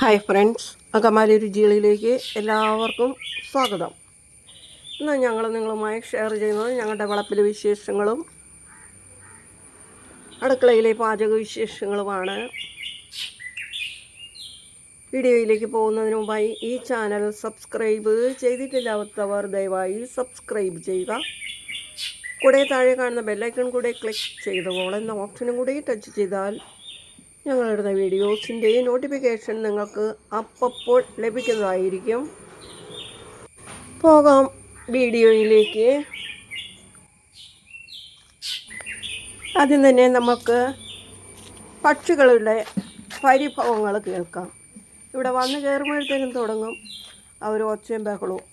Hi friends അകമാലി രുചികളിലേക്ക് എല്ലാവർക്കും സ്വാഗതം. ഇന്ന് ഞങ്ങൾ നിങ്ങളുമായി ഷെയർ ചെയ്യുന്നത് ഞങ്ങളുടെ വളപ്പിലെ വിശേഷങ്ങളും അടുക്കളയിലെ പാചക വിശേഷങ്ങളുമാണ്. വീഡിയോയിലേക്ക് പോകുന്നതിന് മുമ്പായി ഈ ചാനൽ സബ്സ്ക്രൈബ് ചെയ്തിട്ടില്ലാത്തവർ ദയവായി സബ്സ്ക്രൈബ് ചെയ്യുക. കൂടെ താഴെ കാണുന്ന ബെല്ലൈക്കൺ കൂടെ ക്ലിക്ക് ചെയ്തോളെന്ന ഓപ്ഷനും കൂടി ടച്ച് ചെയ്താൽ ഞങ്ങളിടുന്ന വീഡിയോസിന്റെ നോട്ടിഫിക്കേഷൻ നിങ്ങൾക്ക് അപ്പോൾ ലഭിക്കുന്നതായിരിക്കും. പോകാം വീഡിയോയിലേക്ക്. ആദ്യം തന്നെ നമുക്ക് പക്ഷികളുടെ പരിഭവങ്ങൾ കേൾക്കാം. ഇവിടെ വന്ന് കയറുമ്പോഴത്തേനും തുടങ്ങും. അവർ ഒച്ചയും ബഹളവും.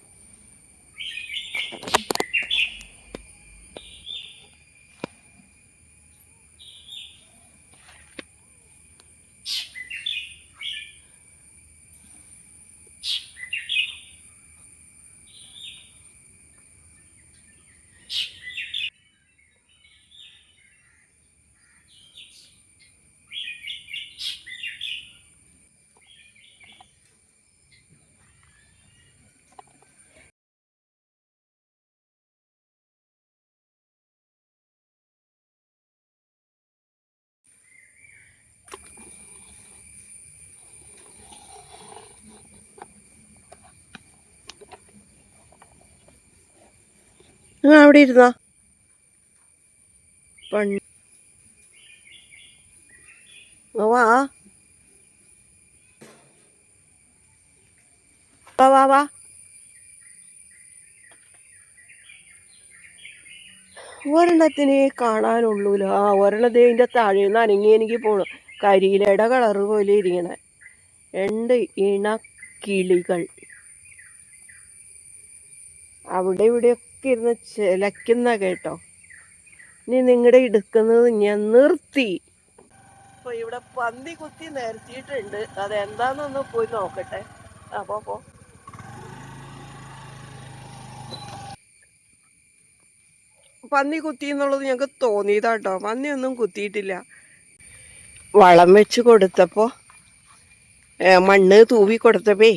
ആ അവിടെ ഇരുന്നാ? പണ്ട് വാ. വാ വാ ഒരെണ്ണത്തിനെ കാണാനുള്ളൂല. ആ ഒരെണ്ണത്തെ ഇതിന്റെ താഴെ നിന്ന് അനങ്ങി എനിക്ക് പോണു. കരിയിലയുടെ കളറ് പോലെ ഇരിക്കണ. രണ്ട് ഇണക്കിളികൾ. അവിടെ ഇവിടെയൊക്കെ ഇരുന്ന് ചിലക്കുന്ന കേട്ടോ. നീ നിങ്ങളുടെ എടുക്കുന്നത് ഞാൻ നിർത്തി. അപ്പൊ ഇവിടെ പന്തി കുത്തി നിരത്തിയിട്ടുണ്ട്. അതെന്താന്നൊന്ന് പോയി നോക്കട്ടെ. അപ്പോ പോ പന്നി കുത്തി എന്നുള്ളത് ഞങ്ങൾക്ക് തോന്നിയതാട്ടോ. പന്നിയൊന്നും കുത്തിയിട്ടില്ല. വളം വെച്ച് കൊടുത്തപ്പോൾ മണ്ണ് തൂവി കൊടുത്തപ്പേ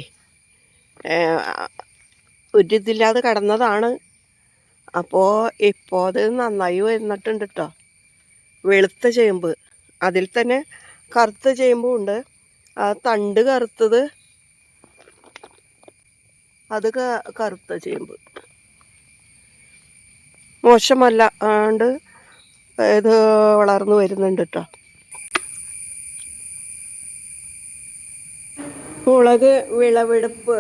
ഒരിതില്ലാതെ കടന്നതാണ്. അപ്പോൾ ഇപ്പോൾ അത് നന്നായി വരുന്നിട്ടുണ്ട് കേട്ടോ വെളുത്ത ചേമ്പ്. അതിൽ തന്നെ കറുത്ത ചേമ്പും ഉണ്ട്. ആ തണ്ട് കറുത്തത് അത് കറുത്ത ചേമ്പ്. മോശമല്ല ആണ്ട് ഇത് വളർന്നു വരുന്നുണ്ട് കേട്ടോ മുളക് വിളവെടുപ്പ്.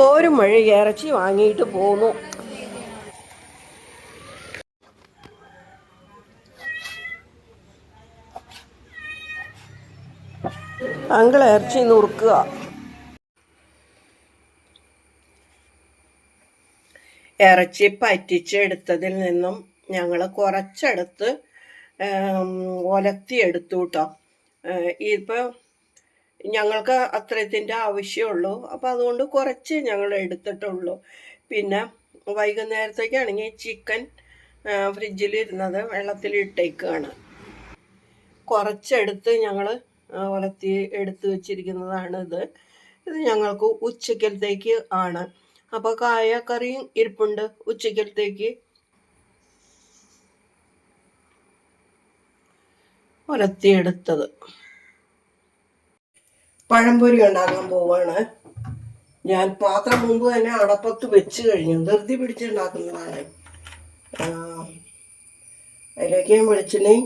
ഒരു മഴ ഇറച്ചി വാങ്ങിയിട്ട് പോന്നു. അങ്കിൾ ഇറച്ചി നുറുക്കുക ഇറച്ചി പറ്റിച്ചെടുത്തതിൽ നിന്നും ഞങ്ങൾ കുറച്ചെടുത്ത് ഒലത്തിയെടുത്തു കേട്ടോ ഇപ്പോൾ ഞങ്ങൾക്ക് അത്രത്തിന്റെ ആവശ്യമുള്ളൂ. അപ്പോൾ അതുകൊണ്ട് കുറച്ച് ഞങ്ങൾ എടുത്തിട്ടുള്ളൂ. പിന്നെ വൈകുന്നേരത്തേക്കാണെങ്കിൽ ചിക്കൻ ഫ്രിഡ്ജിൽ ഇരുന്നത് ഫ്രിഡ്ജിലിരുന്നത് വെള്ളത്തിലിട്ടേക്കാണ്. കുറച്ചെടുത്ത് ഞങ്ങൾ വളർത്തി എടുത്ത് വെച്ചിരിക്കുന്നതാണ് ഇത്. ഇത് ഞങ്ങൾക്ക് ഉച്ചക്കലത്തേക്ക് ആണ്. അപ്പോൾ കായ കറിയും ഇരിപ്പുണ്ട്. ഉച്ചക്കലത്തേക്ക് ഒലത്തിയെടുത്തത് പഴംപൊരി ഉണ്ടാക്കാൻ പോവാണ്. ഞാൻ പാത്രം മുമ്പ് തന്നെ അടപ്പത്ത് വെച്ച് കഴിഞ്ഞു. ധൃതി പിടിച്ചുണ്ടാക്കുന്നതാണ് അതിലേക്ക് ഞാൻ വെളിച്ചെണ്ണയും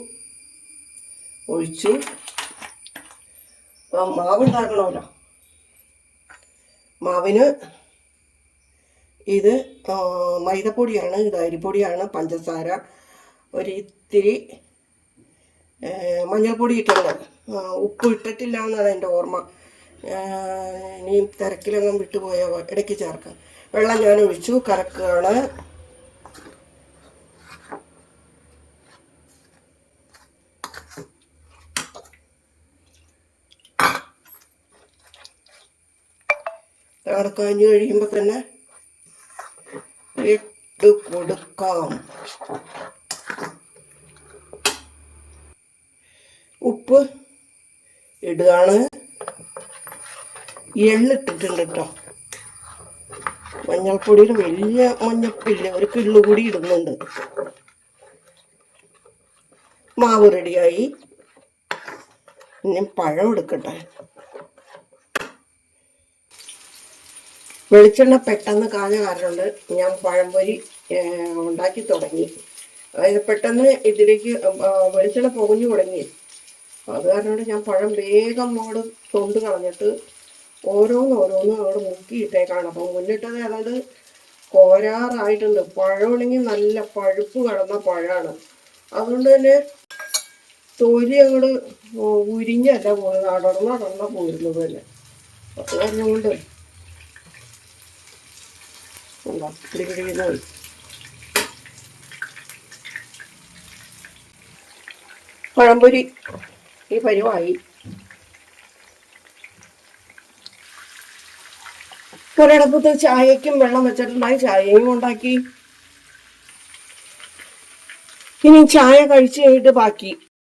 ഒഴിച്ചു. അപ്പം മാവ് ഉണ്ടാക്കണമല്ലോ. മാവിന് ഇത് മൈദപ്പൊടിയാണ് ഇത് അരിപ്പൊടിയാണ് പഞ്ചസാര ഒരു ഇത്തിരി മഞ്ഞൾപ്പൊടി ഇട്ടുണ്ട് ഉപ്പ് ഇട്ടിട്ടില്ല എന്നാണ് എന്റെ ഓർമ്മ. ഇനിയും തിരക്കിലങ്ങും വിട്ടുപോയ ഇടയ്ക്ക് ചേർക്കാം. വെള്ളം ഞാൻ ഒഴിച്ചു കറക്കുകൾ തിളക്കഞ്ഞ് കഴിയുമ്പോൾ തന്നെ ഇട്ട് കൊടുക്കാം. ഉപ്പ് ഇടുകയാണ് എള്ളിട്ടിട്ടുണ്ട് കേട്ടോ മഞ്ഞൾപ്പൊടിയിൽ വലിയ മഞ്ഞപ്പില്ല. ഒരു കിള്ളു കൂടി ഇടുന്നുണ്ട്. മാവ് റെഡിയായി. ഇനി പഴം എടുക്കട്ടെ. വെളിച്ചെണ്ണ പെട്ടെന്ന് കാഞ്ഞ കാരണമുണ്ട് ഞാൻ പഴംപൊരി ഉണ്ടാക്കി തുടങ്ങി. അതായത് പെട്ടെന്ന് ഇതിലേക്ക് വെളിച്ചെണ്ണ പൊകഞ്ഞു തുടങ്ങി. അത് കാരണം ഞാൻ പഴം വേഗം അങ്ങോട്ട് തൊണ്ട് കളഞ്ഞിട്ട് ഓരോന്ന് ഓരോന്ന് അങ്ങോട്ട് മുക്കിയിട്ടേക്കാണ്. അപ്പം മുന്നിട്ടത് ഏതാണ്ട് കോരാറായിട്ടുണ്ട്. പഴമാണെങ്കിൽ നല്ല പഴുപ്പ് കടന്ന പഴമാണ്. അതുകൊണ്ട് തന്നെ തൊലി അങ്ങോട്ട് ഉരിഞ്ഞല്ല പോകുന്നത് അടർന്ന് അടർന്ന പോയിരുന്നത് തന്നെ. അത് പറഞ്ഞുകൊണ്ട് പഴംപൊരി. ഈ പരുവായി ഒരിടപ്പത്ത് ചായക്കും വെള്ളം വെച്ചിട്ടുണ്ടായി. ചായയും ഉണ്ടാക്കി. ഇനി ചായ കഴിച്ചു കഴിഞ്ഞിട്ട് ബാക്കി.